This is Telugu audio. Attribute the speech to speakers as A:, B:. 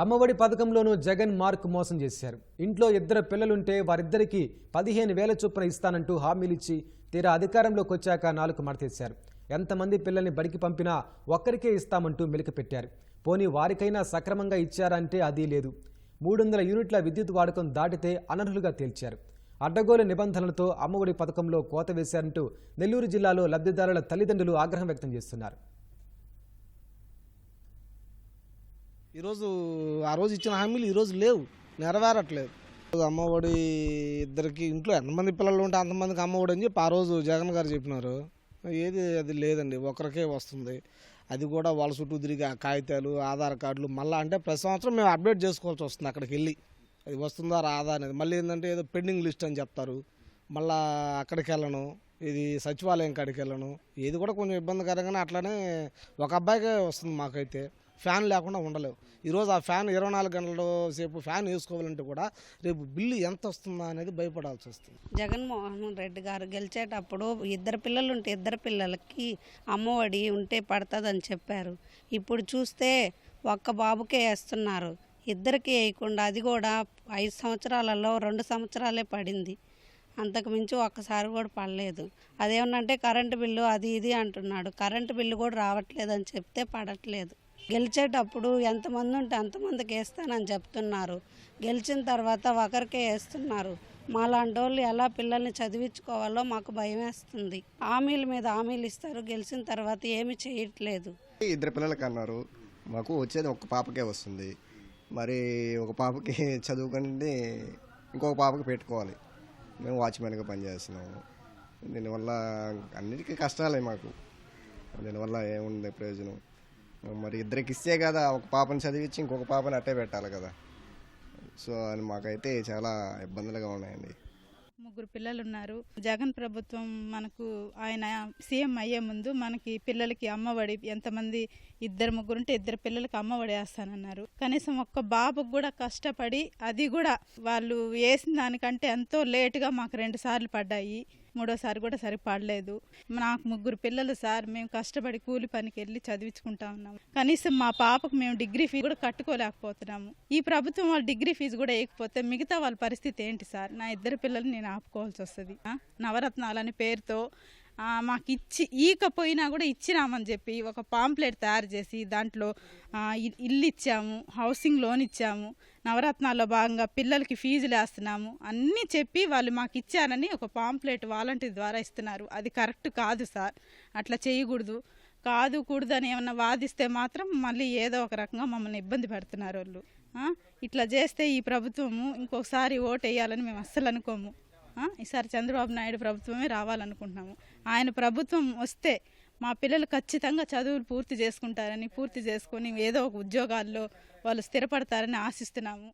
A: అమ్మఒడి పథకంలోనూ జగన్ మార్క్ మోసం చేశారు. ఇంట్లో ఇద్దరు పిల్లలుంటే వారిద్దరికీ పదిహేను వేల చొప్పున ఇస్తానంటూ హామీలిచ్చి తీరా అధికారంలోకి వచ్చాక నాలుగు మడతేశారు. ఎంతమంది పిల్లల్ని బడికి పంపినా ఒక్కరికే ఇస్తామంటూ మెలికపెట్టారు పోనీ వారికైనా సక్రమంగా ఇచ్చారంటే అదీ లేదు. మూడు వందల యూనిట్ల విద్యుత్ వాడకం దాటితే అనర్హులుగా తేల్చారు. అడ్డగోలు నిబంధనలతో అమ్మఒడి పథకంలో కోత వేశారంటూ నెల్లూరు జిల్లాలో లబ్ధిదారుల తల్లిదండ్రులు ఆగ్రహం వ్యక్తం చేస్తున్నారు.
B: ఈరోజు ఆ రోజు ఇచ్చిన హామీలు ఈరోజు లేవు. నెరవేరట్లేదు. అమ్మఒడి ఇద్దరికి ఇంట్లో ఎంతమంది పిల్లలు ఉంటే అంతమందికి అమ్మఒడి అని చెప్పి ఆ రోజు జగన్ గారు చెప్పినారు. ఏది అది లేదండి. ఒకరికే వస్తుంది. అది కూడా వాళ్ళ చుట్టూ తిరిగి కాగితాలు ఆధార్ కార్డులు మళ్ళీ అంటే ప్రతి సంవత్సరం మేము అప్డేట్ చేసుకోవాల్సి వస్తుంది అక్కడికి వెళ్ళి. అది వస్తుందా రాదా అనేది. మళ్ళీ ఏంటంటే ఏదో పెండింగ్ లిస్ట్ అని చెప్తారు. మళ్ళా అక్కడికి వెళ్ళను. ఇది సచివాలయం కాడికి వెళ్ళను. ఇది కూడా కొంచెం ఇబ్బందికరంగానే అట్లానే ఒక అబ్బాయికే వస్తుంది మాకైతే. ఫ్యాన్ లేకుండా ఉండలేవు. ఈరోజు ఆ ఫ్యాన్ ఇరవై నాలుగు గంటల సేపు ఫ్యాన్ వేసుకోవాలంటే కూడా రేపు బిల్లు ఎంత వస్తుందా అనేది భయపడాల్సి వస్తుంది.
C: జగన్మోహన్ రెడ్డి గారు గెలిచేటప్పుడు ఇద్దరు పిల్లలు ఉంటే ఇద్దరు పిల్లలకి అమ్మఒడి ఉంటే పడుతుందని చెప్పారు. ఇప్పుడు చూస్తే ఒక్క బాబుకే వేస్తున్నారు. ఇద్దరికి వేయకుండా అది కూడా ఐదు సంవత్సరాలలో రెండు సంవత్సరాలే పడింది. అంతకు మించి ఒక్కసారి కూడా పడలేదు. అదేమనంటే కరెంటు బిల్లు అది ఇది అంటున్నాడు. కరెంటు బిల్లు కూడా రావట్లేదని చెప్తే పడట్లేదు. గెలిచేటప్పుడు ఎంతమంది ఉంటే అంతమందికి వేస్తానని చెప్తున్నారు. గెలిచిన తర్వాత ఒకరికే వేస్తున్నారు. మాలాంటి వాళ్ళు ఎలా పిల్లల్ని చదివించుకోవాలో మాకు భయం వేస్తుంది. హామీల మీద హామీలు ఇస్తారు. గెలిచిన తర్వాత ఏమి చేయట్లేదు.
D: ఇద్దరు పిల్లలకి అన్నారు. మాకు వచ్చేది ఒక పాపకే వస్తుంది. మరి ఒక పాపకి చదువుకుంటే ఇంకొక పాపకి పెట్టుకోవాలి. మేము వాచ్మెన్గా పనిచేస్తున్నాము. దీనివల్ల అన్నిటికీ కష్టాలే మాకు. దీనివల్ల ఏముంది ప్రయోజనం? మరి ఇద్దరికి ఇస్తే కదా ఒక పాపని చదివించి ఇంకొక పాపని అట్టే పెట్టాలి కదా. సో అది మాకైతే చాలా ఇబ్బందులుగా ఉన్నాయండి.
E: ముగ్గురు పిల్లలు ఉన్నారు జగన్ ప్రభుత్వం మనకు ఆయన సీఎం అయ్యే ముందు మనకి పిల్లలకి అమ్మఒడి ఎంతమంది ఇద్దరు ముగ్గురు ఉంటే ఇద్దరు పిల్లలకి అమ్మఒడి వేస్తానన్నారు. కనీసం ఒక్క బాబుకు కూడా కష్టపడి అది కూడా వాళ్ళు వేసిన దానికంటే ఎంతో లేటుగా మాకు రెండు సార్లు పడ్డాయి. మూడోసారి కూడా సరి పడలేదు. నాకు ముగ్గురు పిల్లలు సార్ మేము కష్టపడి కూలి పనికి వెళ్ళి చదివించుకుంటా ఉన్నాము. కనీసం మా పాపకు మేము డిగ్రీ ఫీజు కూడా కట్టుకోలేకపోతున్నాము. ఈ ప్రభుత్వం వాళ్ళు డిగ్రీ ఫీజు కూడా వేయకపోతే మిగతా వాళ్ళ పరిస్థితి ఏంటి సార్? నా ఇద్దరు పిల్లలు నేను ఆపుకోవాల్సి వస్తుంది. నవరత్నాలు నవరత్నాలని పేరుతో మాకు ఇచ్చి ఈకపోయినా కూడా ఇచ్చినామని చెప్పి ఒక పాంప్లెట్ తయారు చేసి దాంట్లో ఇల్లు ఇచ్చాము హౌసింగ్ లోన్ ఇచ్చాము నవరత్నాల్లో భాగంగా పిల్లలకి ఫీజులు వేస్తున్నాము అన్నీ చెప్పి వాళ్ళు మాకు ఇచ్చారని ఒక పాంప్లెట్ వాలంటీర్ ద్వారా ఇస్తున్నారు. అది కరెక్ట్ కాదు సార్. అట్లా చేయకూడదు. కాదు కూడదు అని ఏమన్నా వాదిస్తే మాత్రం మళ్ళీ ఏదో ఒక రకంగా మమ్మల్ని ఇబ్బంది పెడుతున్నారు వాళ్ళు. ఇట్లా చేస్తే ఈ ప్రభుత్వము ఇంకొకసారి ఓటు వేయాలని మేము అస్సలు అనుకోము. ఈసారి చంద్రబాబు నాయుడు ప్రభుత్వమే రావాలనుకుంటున్నాము. ఆయన ప్రభుత్వం వస్తే మా పిల్లలు ఖచ్చితంగా చదువులు పూర్తి చేసుకుంటారని పూర్తి చేసుకొని ఏదో ఒక ఉద్యోగాల్లో వాళ్ళు స్థిరపడతారని ఆశిస్తున్నాము.